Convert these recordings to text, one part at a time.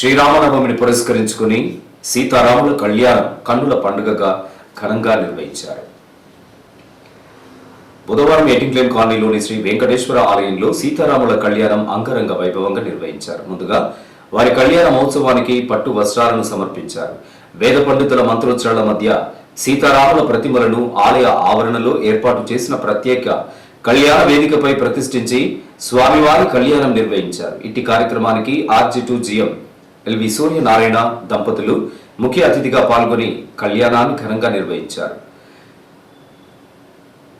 శ్రీరామనవమిని పురస్కరించుకుని సీతారాముల కళ్యాణం కన్నుల పండుగగా ఘనంగా నిర్వహించారు. బుధవారం ఎయిటింగ్లేన్ కాలనీలోని శ్రీ వెంకటేశ్వర ఆలయంలో సీతారాముల కళ్యాణం అంగరంగ వైభవంగా నిర్వహించారు. ముందుగా వారి కళ్యాణ మహోత్సవానికి పట్టు వస్త్రాలను సమర్పించారు. వేద పండితుల మంత్రోచ్చరణల మధ్య సీతారాముల ప్రతిమలను ఆలయ ఆవరణలో ఏర్పాటు చేసిన ప్రత్యేక కళ్యాణ వేదికపై ప్రతిష్ఠించి స్వామివారి కళ్యాణం నిర్వహించారు. ఇట్టి కార్యక్రమానికి RG two GM LV Suryanarayana దంపతులు ముఖ్య అతిథిగా పాల్గొని కళ్యాణాన్ని ఘనంగా నిర్వహించారు.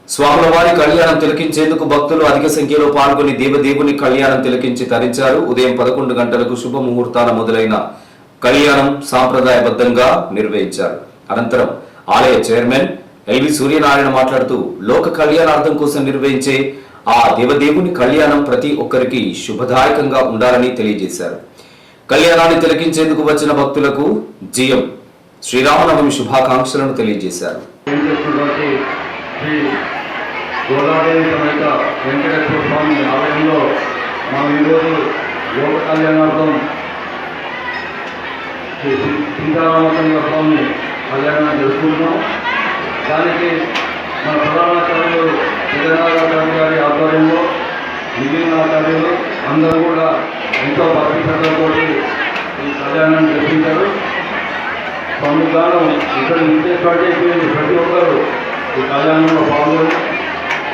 స్వాముల వారి కళ్యాణం తిలకించేందుకు భక్తులు అధిక సంఖ్యలో పాల్గొని దేవదేవుని కళ్యాణం తిలకించి తరించారు. ఉదయం పదకొండు గంటలకు శుభముహూర్తాన మొదలైన కళ్యాణం సాంప్రదాయబద్ధంగా నిర్వహించారు. అనంతరం ఆలయ చైర్మన్ ఎల్వి సూర్యనారాయణ మాట్లాడుతూ లోక కళ్యాణార్థం కోసం నిర్వహించే ఆ దేవదేవుని కళ్యాణం ప్రతి ఒక్కరికి శుభదాయకంగా ఉండాలని తెలియజేశారు. కళ్యాణాన్ని తిలకించేందుకు వచ్చిన భక్తులకు జిఎం. శ్రీరామనవమి శుభాకాంక్షలను తెలియజేశారు. ఏం చేస్తున్నటువంటి శ్రీ సమేత వెంకటేశ్వర స్వామి ఆలయంలో మనం ఈరోజు లోక కళ్యాణార్థం శ్రీ సీ- సీతారామచంద్ర స్వామి కళ్యాణం జరుపుకుంటున్నాం. దానికి మన ప్రధానాచార్యులు జగన్నాథాచార్య అందరూ కూడా ఎంతో భక్తితో శ్రద్ధలతోటి ఈ కళ్యాణాన్ని జరిపించారు సంవిధానం ఇక్కడ విచ్చేటువంటి ప్రతి ఒక్కరు ఈ కళ్యాణంలో పాల్గొని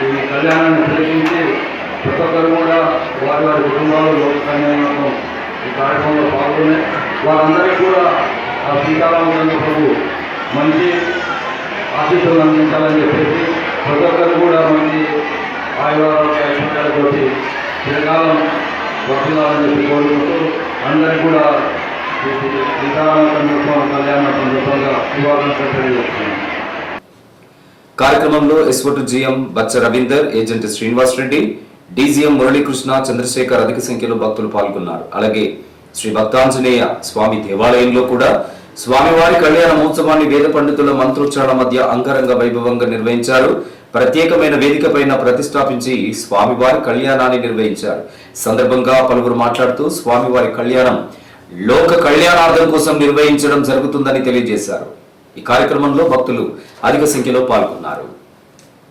ఈ కళ్యాణాన్ని తిలకించి ప్రతి ఒక్కరు కూడా వారి వారి కుటుంబాలు లోక కళ్యాణం ఈ కార్యక్రమంలో పాల్గొని వారందరికీ కూడా ఆ సీతారామచంద్ర ప్రభు మంచి ఆశీస్సులు అందించాలని చెప్పేసి ప్రతి ఒక్కరు కూడా మంచి ఆయురారోగ్య ఐశ్వర్యాలతోటి చిరకాలం వర్తిల్లాలని చెప్పి కోరుకుంటూ అందరికీ కూడా ఈ సీతారామచంద్ర కళ్యాణ సందర్భంగా శుభాకాంక్షలు తెలియజేస్తున్నాను. కార్యక్రమంలో ఎస్వటు GM Bachcha Ravinder agent Srinivas Reddy DGM Muralikrishna Chandrashekar అధిక సంఖ్యలో భక్తులు పాల్గొన్నారు. అలాగే శ్రీ భక్తాంజనేయ స్వామి దేవాలయంలో కూడా స్వామివారి కళ్యాణ మహోత్సవాన్ని వేద పండితుల మంత్రోచ్చారణ మధ్య అంగరంగ వైభవంగా నిర్వహించారు ప్రత్యేకమైన వేదిక పైన ప్రతిష్టాపించి స్వామివారి కళ్యాణాన్ని నిర్వహించారు. సందర్భంగా పలువురు మాట్లాడుతూ స్వామివారి కళ్యాణం లోక కళ్యాణార్థం కోసం నిర్వహించడం జరుగుతుందని తెలియజేశారు. ఈ కార్యక్రమంలో భక్తులు అధిక సంఖ్యలో పాల్గొన్నారు.